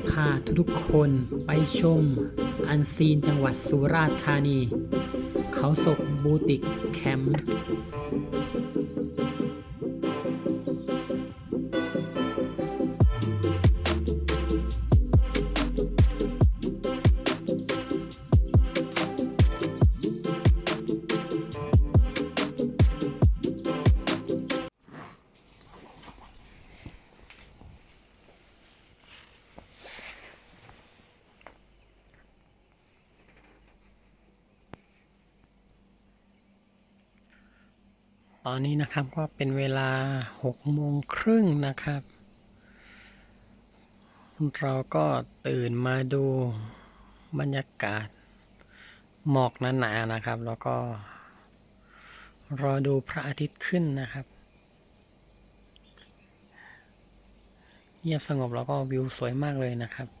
จะพาทุกๆคนไปชม อันซีนจังหวัดสุราษฎร์ธานี เขาศกบูติกแคมป์ อนนี้นะครับก็เป็นเวลา6โมงครึ่งนะครับ เราก็ตื่นมาดูบรรยากาศ หมอกหนาๆนะครับ แล้วก็ รอดูพระอาทิตย์ขึ้นนะครับ เงียบสงบแล้วก็วิวสวยมากเลยนะครับ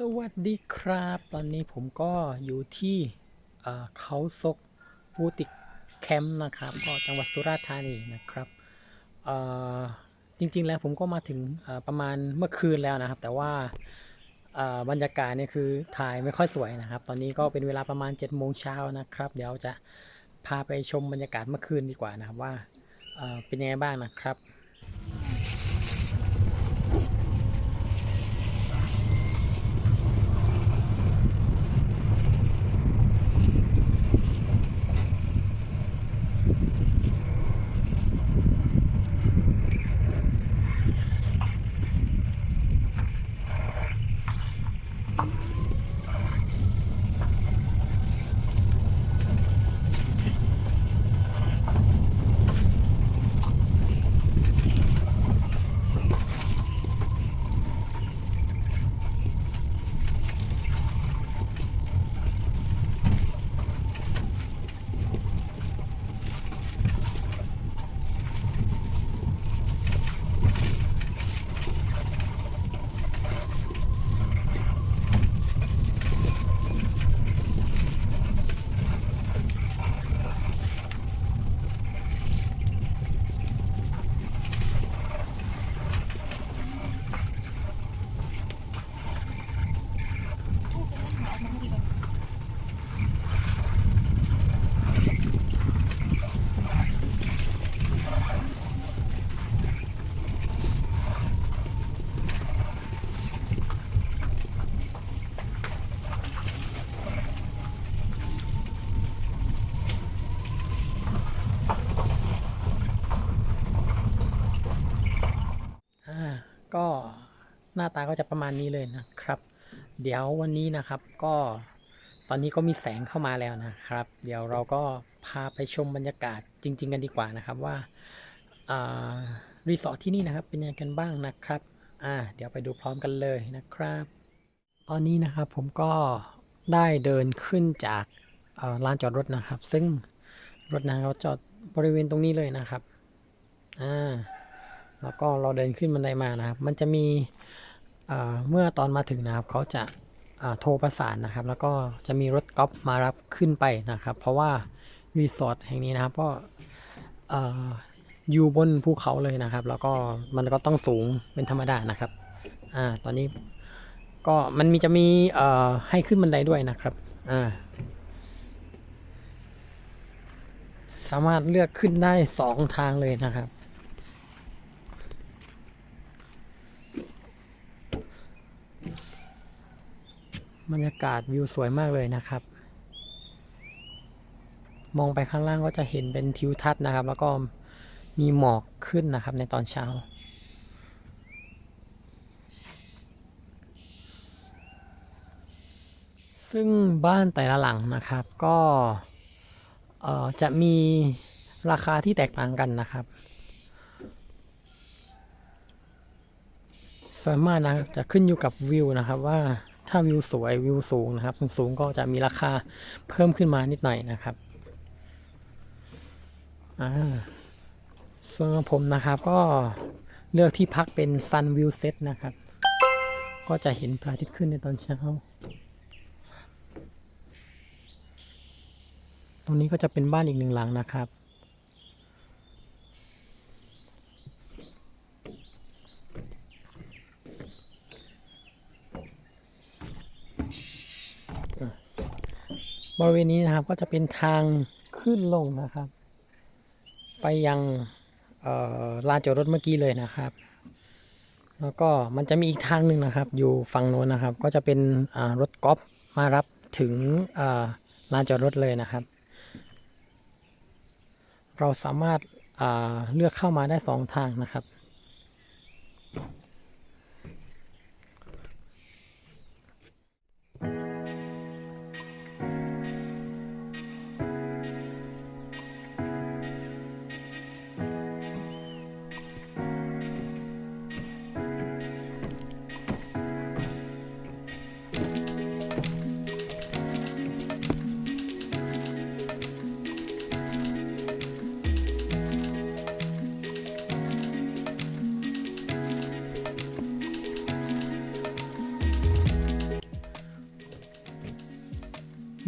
สวัสดีครับ ตอนนี้ผมก็อยู่ที่เขาซกบูติกแคมป์นะครับ ก็จังหวัดสุราษฎร์ธานีนะครับจริงๆแล้วผมก็มาถึงประมาณเมื่อคืนแล้วนะครับ แต่ว่าบรรยากาศเนี่ยคือถ่ายไม่ค่อยสวยนะครับ ตอนนี้ก็เป็นเวลาประมาณ7จ็ดโมงเช้านะครับ เดี๋ยวจะพาไปชมบรรยากาศเมื่อคืนดีกว่านะครับว่าเอ่อเป็นยังไงบ้างนะครับ อ่าก็ หน้าตาก็จะประมาณนี้เลยนะครับ เดี๋ยววันนี้นะครับก็ตอนนี้ก็มีแสงเข้ามาแล้วนะครับ เดี๋ยวเราก็พาไปชมบรรยากาศจริง ๆ กันดีกว่านะครับว่ารีสอร์ทที่นี่นะครับเป็นยังไงกันบ้างนะครับอ่าเดี๋ยวไปดูพร้อมกันเลยนะครับ ตอนนี้นะครับผมก็ได้เดินขึ้นจากลานจอดรถนะครับ ซึ่งรถนะเขาจอดบริเวณตรงนี้เลยนะครับอ่าแล้วก็เราเดินขึ้นบันไดมานะครับ มันจะมี เมื่อตอนมาถึงนะครับเขาจะโทรประสานนะครับ แล้วก็จะมีรถกอล์ฟมารับขึ้นไปนะครับ เพราะว่ารีสอร์ทแห่งนี้นะครับก็อยู่บนภูเขาเลยนะครับ แล้วก็มันก็ต้องสูงเป็นธรรมดานะครับอ่าตอนนี้ก็มันมีจะมีให้ขึ้นบันไดด้วยนะครับอ่าสามารถเลือกขึ้นได้สองทางเลยนะครับ บรรยากาศวิวสวยมากเลยนะครับ มองไปข้างล่างก็จะเห็นเป็นทิวทัศน์นะครับ แล้วก็มีหมอกขึ้นนะครับในตอนเช้า ซึ่งบ้านแต่ละหลังนะครับก็จะมีราคาที่แตกต่างกันนะครับส่วนมากนะจะขึ้นอยู่กับวิวนะครับว่า ถ้าวิวสวยวิวสูงนะครับสูงก็จะมีราคาเพิ่มขึ้นมานิดหน่อยนะครับอ่าส่วนของผมนะครับก็เลือกที่พักเป็น Sun View Set นะครับ ก็จะเห็นพระอาทิตย์ขึ้นในตอนเช้า ตรงนี้ก็จะเป็นบ้านอีกหนึ่งหลังนะครับ บริเวณนี้นะครับก็จะเป็นทางขึ้นลงนะครับ ไปยังลานจอดรถเมื่อกี้เลยนะครับ แล้วก็มันจะมีอีกทางหนึ่งนะครับ อยู่ฝั่งโน้นนะครับ ก็จะเป็นรถกอล์ฟมารับถึงลานจอดรถเลยนะครับ เราสามารถเลือกเข้ามาได้สองทางนะครับ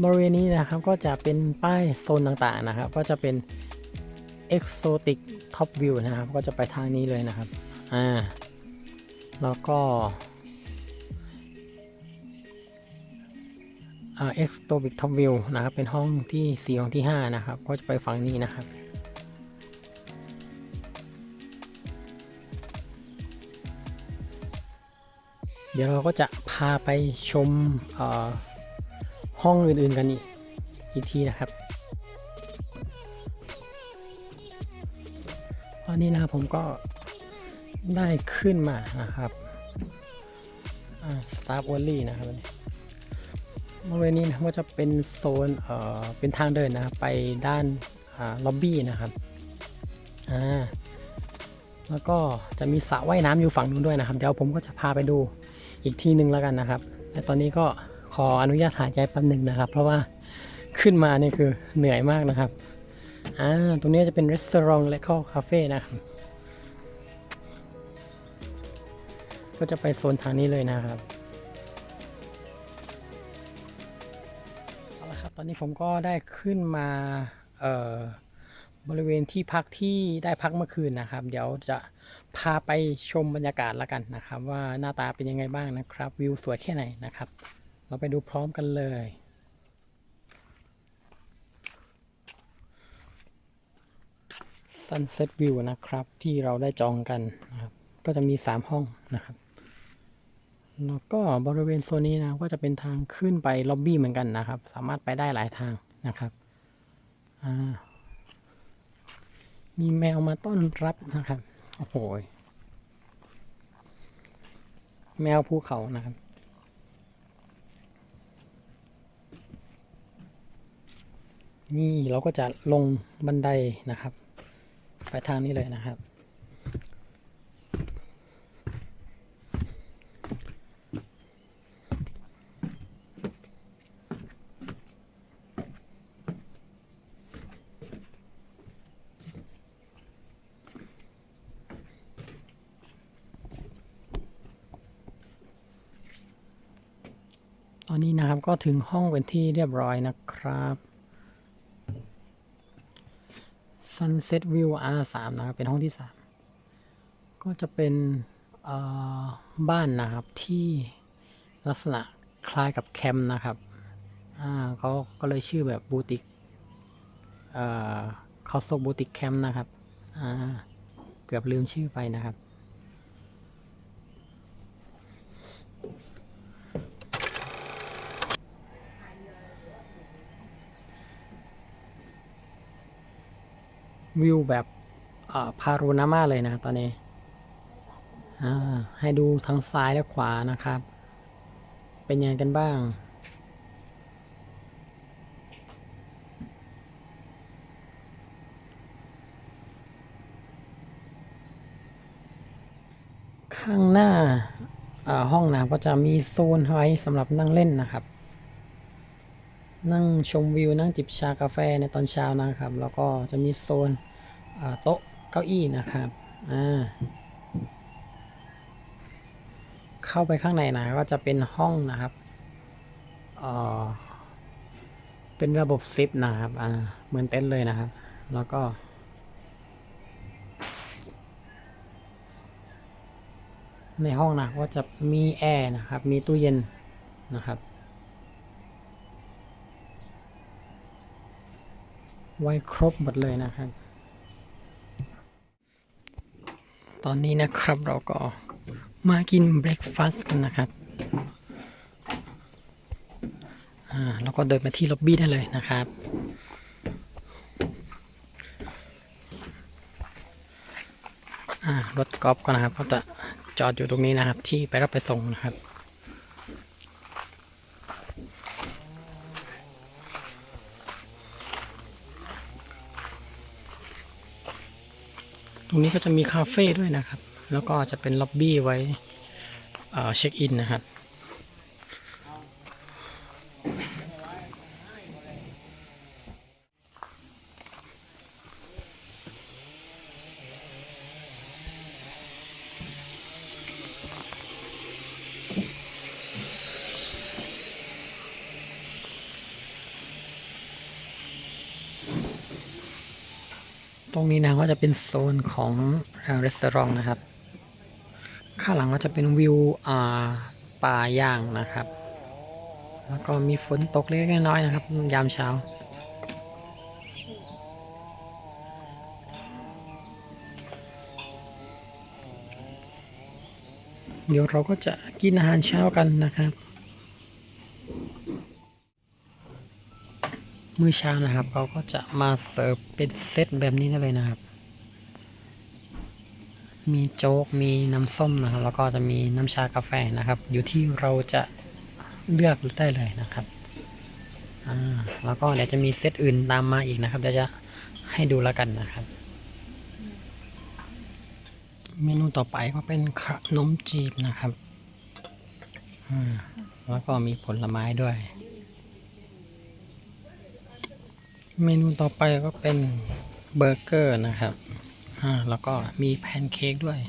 บริเวณนี้นะครับก็จะเป็นป้ายโซนต่างๆนะครับ ก็จะเป็น Exotic Top View นะครับ ก็จะไปทางนี้เลยนะครับอ่าแล้วก็อ่า Exotic Top View นะครับ เป็นห้องที่4ห้องที่ 5 นะครับ ก็จะไปฝั่งนี้นะครับ เดี๋ยวเราก็จะพาไปชมเอ่อ ห้องอื่นๆกันอีกอีกทีนะครับตอนนี้นะครับผมก็ได้ขึ้นมานะครับสตาร์ o อลี่นะครับบริเวณนี้นะก็จะเป็นโซนเอ่อเป็นทางเดินนะครับไปด้านล็อบบี้นะครับอ่าแล้วก็จะมีสระว่ายน้ำอยู่ฝั่งนู้นด้วยนะครับ เดี๋ยวผมก็จะพาไปดูอีกที่หนึ่งแล้วกันนะครับแต่ตอนนี้ก็ ขออนุญาตหายใจแป๊บหนึ่งนะครับ เพราะว่าขึ้นมานี่คือเหนื่อยมากนะครับ อ่า ตรงนี้จะเป็นรีสอร์ทและคาเฟ่นะครับ ก็จะไปโซนทางนี้เลยนะครับเอาละครับ ตอนนี้ผมก็ได้ขึ้นมา เอ่อ บริเวณที่พักที่ได้พักเมื่อคืนนะครับ เดี๋ยวจะพาไปชมบรรยากาศแล้วกันนะครับ ว่าหน้าตาเป็นยังไงบ้างนะครับ วิวสวยแค่ไหนนะครับ เราไปดูพร้อมกันเลย Sunset View นะครับ ที่เราได้จองกันนะครับ ก็จะมี 3 ห้องนะครับแล้วก็บริเวณโซนนี้นะก็จะเป็นทางขึ้นไปล็อบบี้เหมือนกันนะครับ สามารถไปได้หลายทางนะครับมีแมวมาต้อนรับนะครับ โอ้โห แมวภูเขานะครับ นี่เราก็จะลงบันไดนะครับ ไปทางนี้เลยนะครับ ตอนนี้นะครับก็ถึงห้องเป็นที่เรียบร้อยนะครับ Sunset View R3 นะครับเป็นห้องที่ 3 ก็จะเป็นบ้านนะครับที่ลักษณะคล้ายกับแคมป์นะครับอ่าเขาก็เลยชื่อแบบบูติกเอ่อเขาโซบูติกแคมป์นะครับอ่าเกือบลืมชื่อไปนะครับ วิวแบบพาโรนามาเลยนะตอนนี้ให้ดูทั้งซ้ายและขวานะครับ เป็นยังไงกันบ้าง ข้างหน้าห้องนะครับก็จะมีโซนไว้สำหรับนั่งเล่นนะครับ นั่งชมวิวนั่งจิบชากาแฟในตอนเช้านะครับ แล้วก็จะมีโซนโต๊ะเก้าอี้นะครับอ่าเข้าไปข้างในนะก็จะเป็นห้องนะครับเอ่อเป็นระบบซิปนะครับอ่าเหมือนเต็นท์เลยนะครับ แล้วก็ในห้องนะก็จะมีแอร์นะครับ มีตู้เย็นนะครับ ไว้ครบหมดเลยนะครับ ตอนนี้นะครับเราก็มากินเบรคฟาสต์กันนะครับอ่าแล้วก็เดินมาที่ล็อบบี้ได้เลยนะครับอ่ารถกอล์ฟก็นะครับก็จะจอดอยู่ตรงนี้นะครับ ที่ไปรับไปส่งนะครับ รงนี้ก็จะมีคาเฟ่ด้วยนะครับ แล้วก็จะเป็นล็อบบี้ไว้เอ่อเช็คอินนะครับ จะเป็นโซนของร้านอาหารนะครับ ข้างหลังก็จะเป็นวิวอ่าป่าย่างนะครับ แล้วก็มีฝนตกเล็กน้อยนะครับ ยามเช้าเดี๋ยวเราก็จะกินอาหารเช้ากันนะครับ มื้อเช้านะครับเขาก็จะมาเสิร์ฟเป็นเซตแบบนี้ได้เลยนะครับ มีโจ๊ก มีน้ำส้มนะครับ แล้วก็จะมีน้ำชากาแฟนะครับ อยู่ที่เราจะเลือกได้เลยนะครับ อ่า แล้วก็เดี๋ยวจะมีเซตอื่นตามมาอีกนะครับเดี๋ยวจะให้ดูแล้วกันนะครับ เมนูต่อไปก็เป็นขนมจีบนะครับ อ่า แล้วก็มีผลไม้ด้วย เมนูต่อไปก็เป็นเบอร์เกอร์นะครับ อ่าแล้วก็มีแพนเค้กด้วย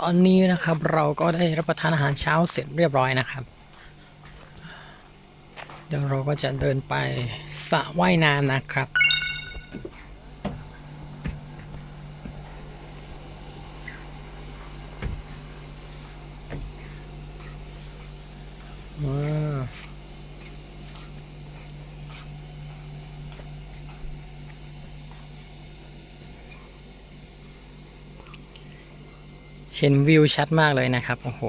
ตอนนี้นะครับเราก็ได้รับประทานอาหารเช้าเสร็จเรียบร้อยนะครับ เดี๋ยวเราก็จะเดินไปสระว่ายน้ำนะครับ ว้าว เห็นวิวชัดมากเลยนะครับ โอ้โห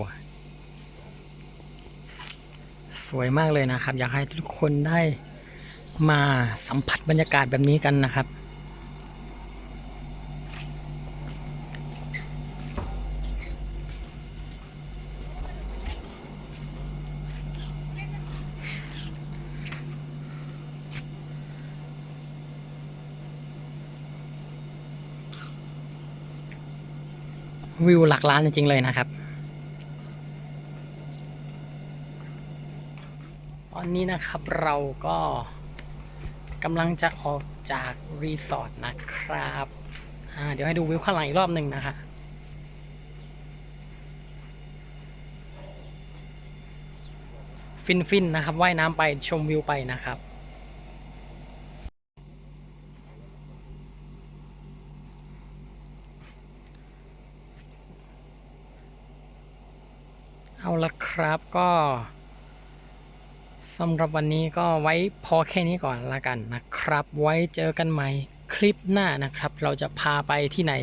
สวยมากเลยนะครับ อยากให้ทุกคนได้มาสัมผัสบรรยากาศแบบนี้กันนะครับ วิวหลักล้านจริงๆเลยนะครับ ตอนนี้นะครับเราก็กำลังจะออกจากรีสอร์ทนะครับเดี๋ยวให้ดูวิวข้างหลังอีกรอบหนึ่งนะคะฟินฟินๆนะครับว่ายน้ำไปชมวิวไปนะครับ เอาละ ครับก็สำหรับวันนี้ก็ไว้พอแค่นี้ก่อนละกันนะครับ ไว้เจอกันใหม่คลิปหน้านะครับ เราจะพาไปที่ไหน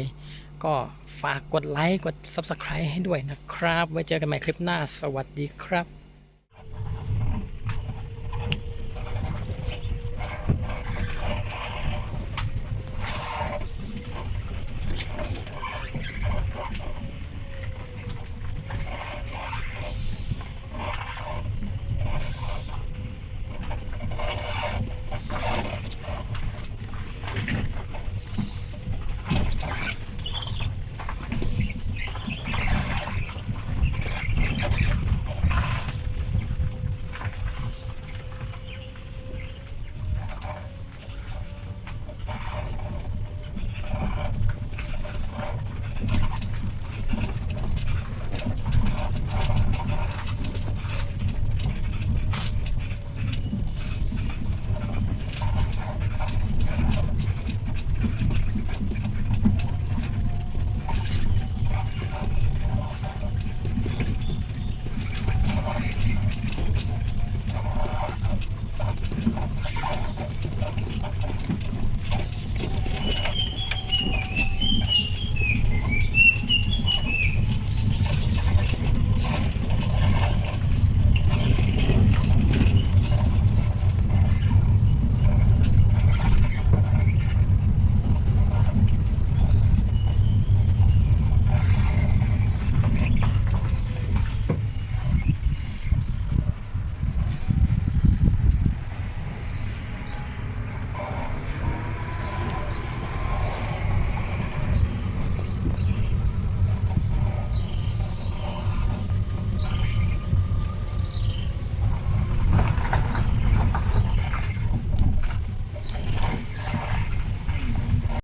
ก็ฝากกดไลค์กด Subscribe ให้ด้วยนะครับ ไว้เจอกันใหม่คลิปหน้า สวัสดีครับ